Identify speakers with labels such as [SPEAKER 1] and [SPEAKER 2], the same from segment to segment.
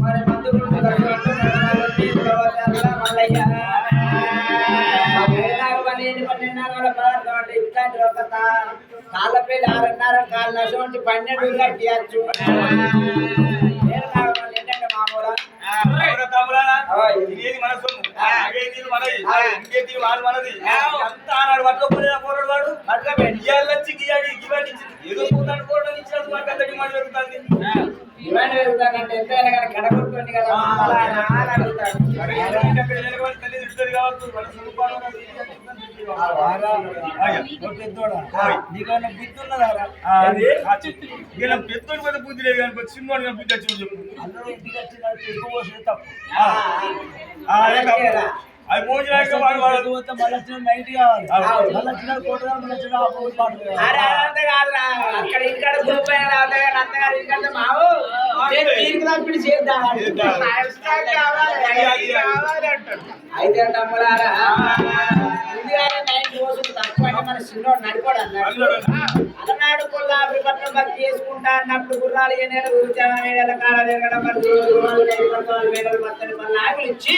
[SPEAKER 1] మరి మందు గుండు కట్టుకుంటూ తీసుకోవాలి, మల్లయ్య. మరి ఏనాడు పదార్థం అంటే ఇట్లాంటి ఒక కాళ్ళ పేరు ఆరున్నర కాళ్ళ పన్నెండు కట్టియచ్చు
[SPEAKER 2] మనది వాళ్ళు మనది అంతా ఆనాడు ఉన్నది, ఇది అని చెప్తాను
[SPEAKER 3] నీకన్నా బుద్ధి ఉన్నదారా
[SPEAKER 2] పెద్దోడు? మీద బుద్ధి లేదు కానీ చిన్నోడు మీద బుద్ధి వచ్చి చెప్పు.
[SPEAKER 3] అందరూ ఇంటికి పోసిన తప్పు.
[SPEAKER 2] అదే భోజనానికి వాడు వాడు
[SPEAKER 1] కాదురా. అక్కడ ఇక్కడ గ్రూప్ అయినా అత్తగారు ఇంకంటే మావు. నేను దీనికి తప్పిడి చేద్దాం. అయితే తమ్ములారా అలనాడు కొల్లాపి పట్నం భక్తి చేసుకుంటా అన్నప్పుడు గుర్రాలు ఏ నెల ఏడేళ్ళ కాలాలు ఎరగడం మరి పత్తని మళ్ళీ ఆకులు ఇచ్చి.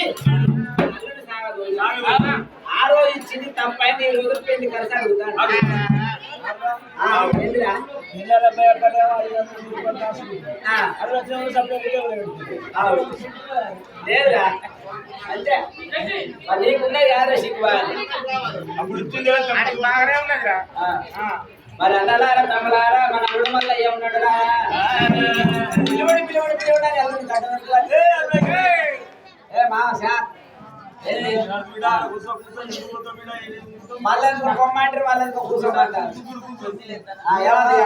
[SPEAKER 1] ఆ రోజు ఇచ్చింది తప్పైంది ఈ రోజు పెళ్ళి కలిసి అడుగుతాను. లేదురా మరి నీకున్నది కాదా సిగ్గువాలి
[SPEAKER 2] అప్పుడు బాగానే ఉన్నదిరా
[SPEAKER 1] మరి అన్నలారా తమలారా మన అల్లుడు మల్ల ఏమన్నాడురా పిలువడి పిలువడి పిలువడి అల్లుడు కట్టవట్లేదు. ఏ మా సార్? మళ్ళీ ఇంకో కొమ్మంటారు మళ్ళీ ఇంకో కూర్చోమంటారు ఏమది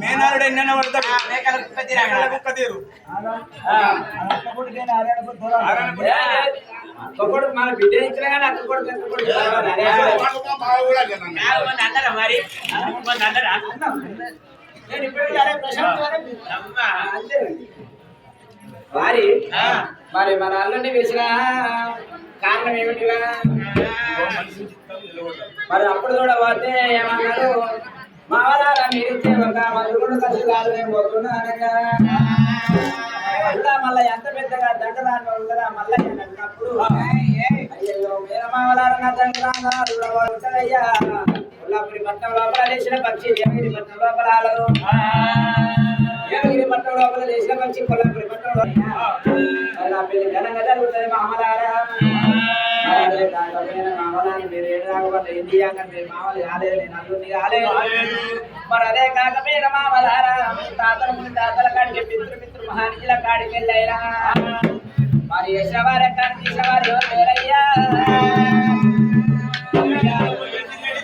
[SPEAKER 1] నేనెక్కడే
[SPEAKER 2] ఎన్న పడతాడు
[SPEAKER 1] ఆ, మేకల కుక్క తీరా
[SPEAKER 2] మేకల కుక్క తీరు
[SPEAKER 1] ఆ.
[SPEAKER 3] అక్క పుట్టికైనా ఆరేళ్ళకు దూరం.
[SPEAKER 2] ఆరేళ్ళకు
[SPEAKER 1] ఏ, లేదు. ఒక్క కొడుకు మన బిడ్డ ఇచ్చినా కానీ అక్క కొడుకు అక్క కొడుకు కావాలి. అరే,
[SPEAKER 4] వాళ్ళ బావ కూడా జనం
[SPEAKER 1] అన్నం. నేను ఇప్పటికీ అరే ప్రశాంత్ అంతే వారి మరి మన అల్లుడిని వేసిన కారణం ఏమిటిగా మరి అప్పుడు కూడా పోతే ఏమన్నారు మా వాళ్ళ మీరు ఇచ్చే ఒక మధుగుడు ఖర్చు కాదు నేను పోతున్నా అనగా మళ్ళా మళ్ళీ ఎంత పెద్దగా దండరాని ఉందరా మళ్ళీ అన్నప్పుడు? అయ్యో మీరు మా వాళ్ళ నా దండరాగా ఉంటుందయ్యా కొల్లాపురి పట్టణం లోపల లేచిన పక్షి దేవగిరి పట్టణం లోపల ఆలదు దేవగిరి పట్టణం లోపల లేచిన పక్షి కొల్లాపురి పట్టణం లోపల పెళ్ళి ఘనంగా జరుగుతుంది మా అమ్మలారా అదే దాంట్లోనే మామలాని మీరు ఏడు రాకపోతే ఏంటి మీరు మామలు కాలేదు నేను అల్లుడిని కాలేదు. మరి అదే కాకపోయినా మామలారా. మీ తాతల మీ తాతల కాడికి పితృ మహానిజుల కాడికి వెళ్ళాయిరా మరి యశవారి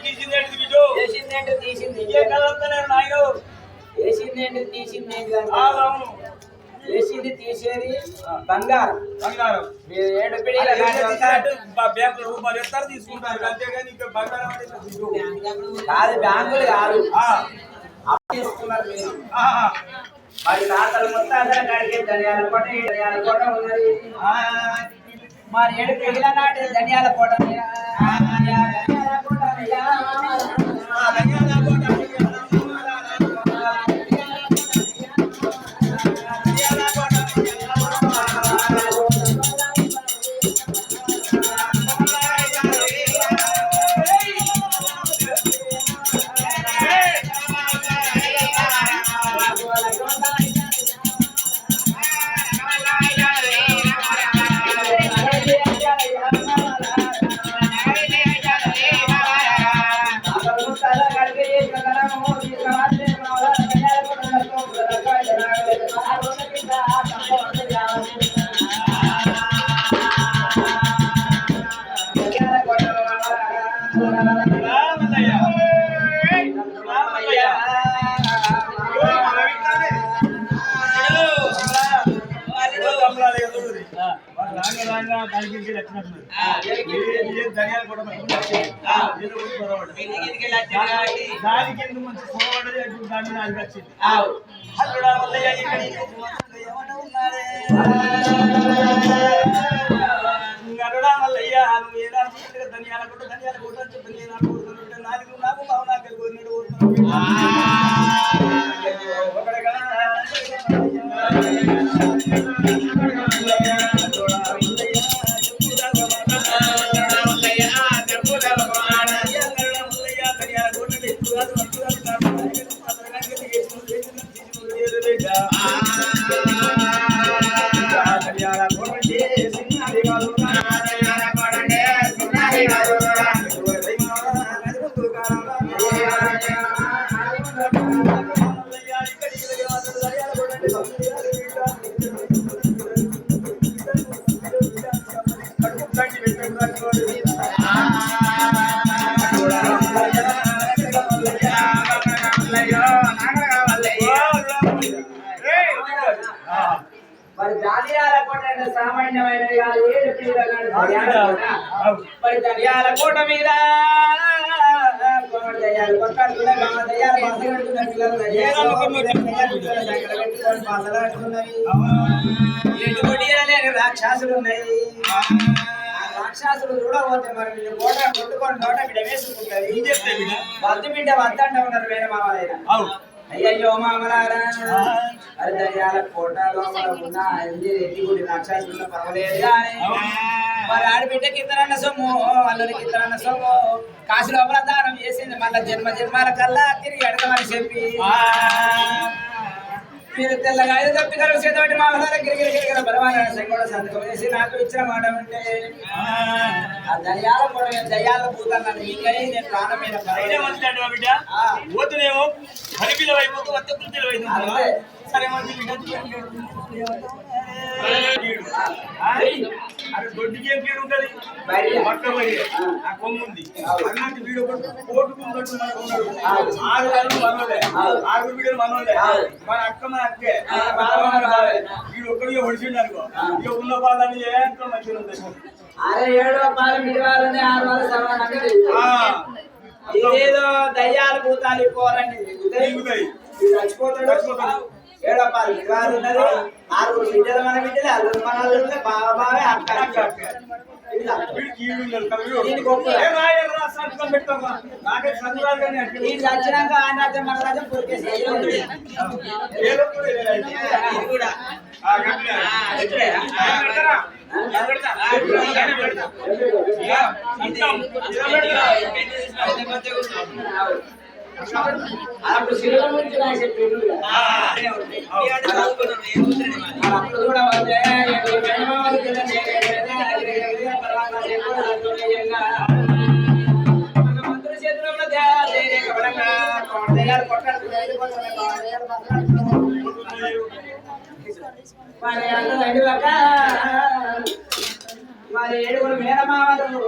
[SPEAKER 2] తీసిందేంటి బిడ్డు
[SPEAKER 1] చేసిందేంటి తీసింది చేసిందేంటి తీసిందేంటి చేసింది తీసేది బంగారం
[SPEAKER 2] బంగారం
[SPEAKER 1] మీరు ఏడు పిడిల
[SPEAKER 2] బ్యాంకులో రూపాయలు ఎత్తారు తీసుకుంటారు అంతేగాని ఇంకా బంగారం.
[SPEAKER 1] కాదు బ్యాంకులు కాదు తీసుకున్నారు మీరు. మరి తాతలు ముత్తాతల కాడికి ధనియాల కోట ఈ ధనియాల కోట ఉన్నది
[SPEAKER 2] ఆ,
[SPEAKER 1] మరి ఏడు పిగిల నాటి ధనియాల కోట
[SPEAKER 2] విధంగా దానికి దానికి ఎందుకు మంచి దాని మీద అది వచ్చింది? అడుడా మల్లయ్యా నువ్వు
[SPEAKER 1] ఏడాది ధనియాల కొట్టు ధనియాల కొట్టు అని చెప్పి నాకు నాకు నాకు కలిగి బసలు కట్టుకున్నవి ఎటు కొడియాలేని రాక్షసులు ఉన్నాయి రాక్షసులు చూడబోతే మరి వీళ్ళు కోట కొట్టుకొని నోట బిడ్డ వేసుకుంటది వద్దు బిడ్డ వద్దంట ఉన్నారు వేరే మామయ్య అయ్యయ్యో మామలారా మరి దయ్యాల కోట లోపల ఉన్న అన్ని రెడ్డి గుడి రాక్షసులు పర్వాలేదు. కానీ మరి ఆడబిడ్డకి ఇద్దరన్న సొమ్ము అల్లరికి ఇద్దరన్న సొమ్ము. కాశీ లోపల దానం చేసింది మళ్ళా జన్మ జన్మాల కల్లా తిరిగి అడగమని చెప్పి. మీరు తెల్లగా ఐదు తప్పి చేతబట్టి మా వల్ల గిరిగిరి గిరిగిరి బలవాన కూడా సంతకం చేసి నాకు ఇచ్చిన మాట అంటే ఆ. దయ్యాల కూడా దయ్యాల పూతన్నాను ఇంకా నేను ప్రాణం మీద పర్వాలేదు. ఆ,
[SPEAKER 2] పోతునేమో హరిపిల వైపు కృతుల వైపు
[SPEAKER 1] అంతే.
[SPEAKER 2] సరే ఉంటది
[SPEAKER 1] ఆ.
[SPEAKER 2] అన్నట్టు వీడు ఒకటి. ఆరు గారు మనోలే వీడు మనోలే. మన అక్క మన అక్కే. వీడు ఒక్కడిగా ఒడిచిండు అనుకో. ఇక ఉన్న ఏంటో మంచిగా ఉంది
[SPEAKER 1] అరే ఏడో పాలు ఆరు వాళ్ళు. తిరుగుతారు. ఇదేదో దయ్యాలు భూతాలు పోరండి చచ్చిపోతాడు. ఏడో పాలు మిడి వాళ్ళు ఉన్నారు ఆరు బిడ్డలు మన బిడ్డలు అల్లు మన అల్లుడు బావ బావే అక్క
[SPEAKER 2] అక్క, అక్క.
[SPEAKER 1] ఇలా.
[SPEAKER 2] వీడికి ఈడు ఉన్నాడు కదా, వీడు.
[SPEAKER 1] దీనికి గొప్ప.
[SPEAKER 2] ఏ రాయరు రా, సంతకం పెట్టమ్మా. నాకే చదువురాదు కానీ అక్కడ.
[SPEAKER 1] ఈ చచ్చినాక ఆయన రాజ్యం మన రాజ్యం కూడా.
[SPEAKER 2] పెడతా.
[SPEAKER 1] అప్పుడు రాసే అప్పుడు కూడా. మరి అందరూ అడిగాక, మరి ఏడుగురు మేనమామలు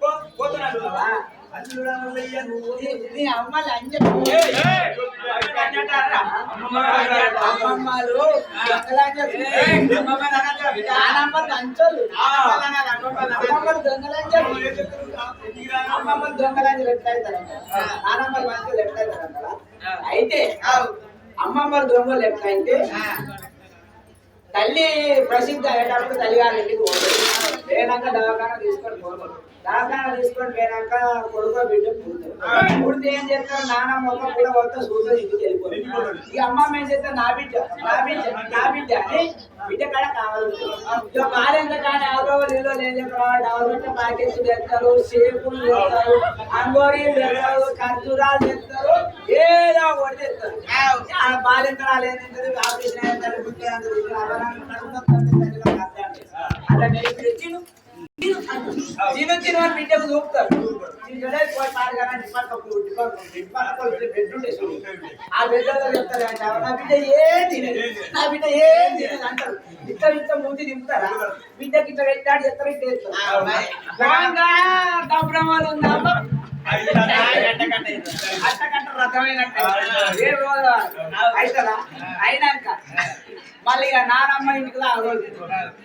[SPEAKER 2] పో, పోతున్నాడు. అల్లుడా మల్లయ్య నువ్వు.
[SPEAKER 1] నీ అమ్మలు
[SPEAKER 2] అమ్మమ్మ
[SPEAKER 1] అమ్మమ్మలు నానమ్మలు లంచోళ్ళు అమ్మమ్మలు దొంగలంచోళ్ళు అయితే అమ్మమ్మలు దొంగలు ఎట్లయితే తల్లి ప్రసిద్ధ అయ్యేటప్పుడు తల్లిగారి ఇంటికి పోతుంది. పోయినాక దవాఖాన తీసుకొని పోతుంది దవాఖాన తీసుకొని పోయినాక కొడుకో బిడ్డ పుడుతుంది. పుడితే ఏం చేస్తారు నాన్న మొక్క కూడా వస్తే సూర్యుడు ఇంటికి వెళ్ళిపోతుంది. ఈ అమ్మమ్మ ఏం చేస్తారు నా బిడ్డ నా బిడ్డ నా బిడ్డ అని బిడ్డ కాడ కావాలి ఇక బాలెంత కానీ ఎవరో నీళ్ళు లేదు డెవలప్మెంట్ ప్యాకెట్స్ తెస్తారు షేపులు తెస్తారు అంగోరీలు తెస్తారు ఖర్జూరాలు తెస్తారు ఏదో ఒకటి తెస్తారు. ఆ బాలెంత రాలేదు ఆపరేషన్ అయ్యిందని గుడ్డే నేను అట్లా మీరు తిను తిను తిను అని చూపుతారు ఆ బిడ్డలో చెప్తారు అంటే నా బిడ్డ ఏం తినదు. నా బిడ్డ ఏం తినదు అంటారు. ఇట్లా ఇట్లా ముందు దింపుతారా బిడ్డకి ఇట్లా పెట్టాడు చెప్తారు ఇట్లా చెప్తారు. రాగా అట్టకంట ఏ రోజు? అవుతుందా అయినాక. మళ్ళీ ఇక నానమ్మ ఇంటికి తాగలుగుతుంది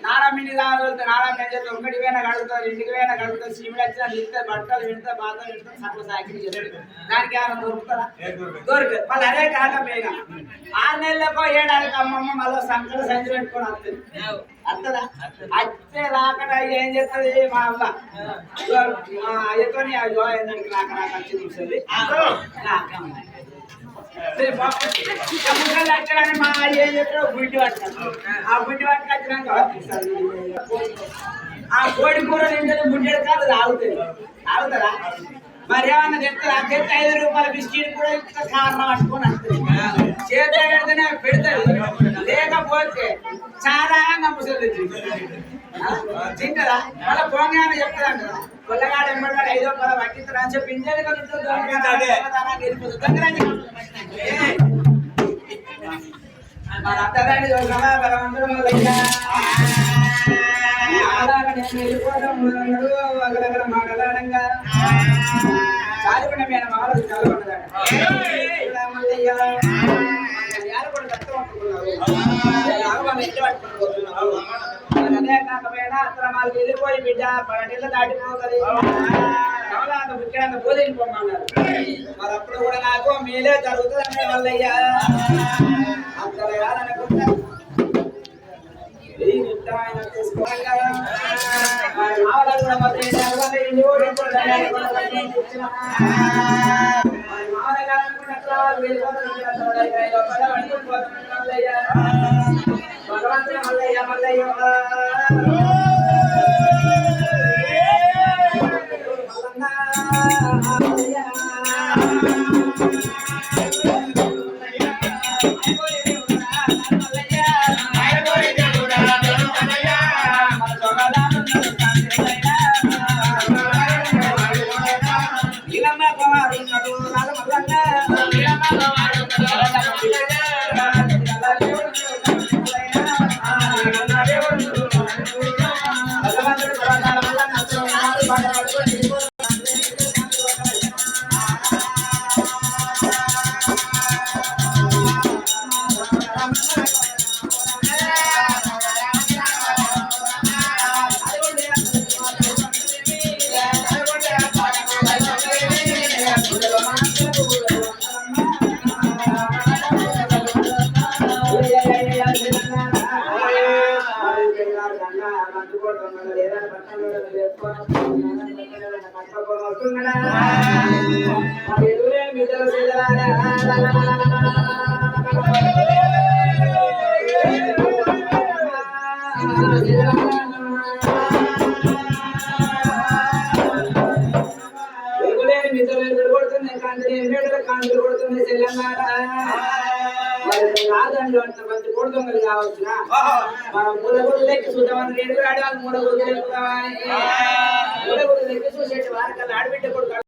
[SPEAKER 1] నానమ్మ ఇంటికి తాగలుగుతుంది నానమ్మ ఏం చేస్తుంది? ఒకటి వేన కడుగుతారు ఇంటికి వేన కడుగుతారు సీమిడి వచ్చిన నింటే బట్టలు వింటే బాధలు వింటే సర్వ సాకిరి చేస్తుంది దానికి ఏమైనా దొరుకుతుందా? దొరకదు మళ్ళీ అదే కాకపోయినా ఆరు నెలలకో ఏడాదికి అమ్మమ్మ మళ్ళీ సంకట సంచి పెట్టుకొని వస్తుంది. అత్తదా అచ్చే రాకడా ఏం చెప్తుంది మా ఇగో మా అయ్యతోని అయ్యో ఏంటంటే రాక రాక వచ్చి చూసేది నాకమ్మ సరే బాబు. ఇక ముసలి వచ్చాడని మా అయ్య గుడ్డి ఆ గుడ్డి పట్టుకొచ్చినాక ఆ కోడి కూర తింటే గుడ్డెడు కాదు తాగుతుంది తాగుతారా? మరి ఏమన్నా ఆ చెప్తే ఐదు రూపాయల బిస్కెట్ కూడా ఇంకా కారణం పట్టుకొని అంటుంది చేత పెడితేనే పెడతాడు లేకపోతే చాలా ముసలి తింటారా? మళ్ళీ పోగానే చెప్తారంట కొల్లగాడు ఎంబడి ఐదో పద పట్టిస్తారా అని చెప్పి ఇంజన్ మన అత్తగారి బలవంతుడు వెళ్ళిపోవడం అక్కడక్కడ మాట్లాడంగా చాలుకుండా నేను మామూలు చదవడదాడు అదే కాకపోయినా అక్రమాలు వెళ్ళిపోయి బిడ్డ పన్నెండు దాటిపోతుంది కమలాంత ముఖ్యంగా బోధించుకోమన్నారు మరి అప్పుడు కూడా నాకు మీలే జరుగుతుంది వల్లయ్యా అక్కడ కాదనుకుంటా ఈ వెలుగులేని కొడుతుంది మనం మూల లెక్క చూద్దామని రెండు ఆడవాళ్ళు మూల గురు లెక్క చూసేటి వారికి ఆడబిడ్డ కొడుకు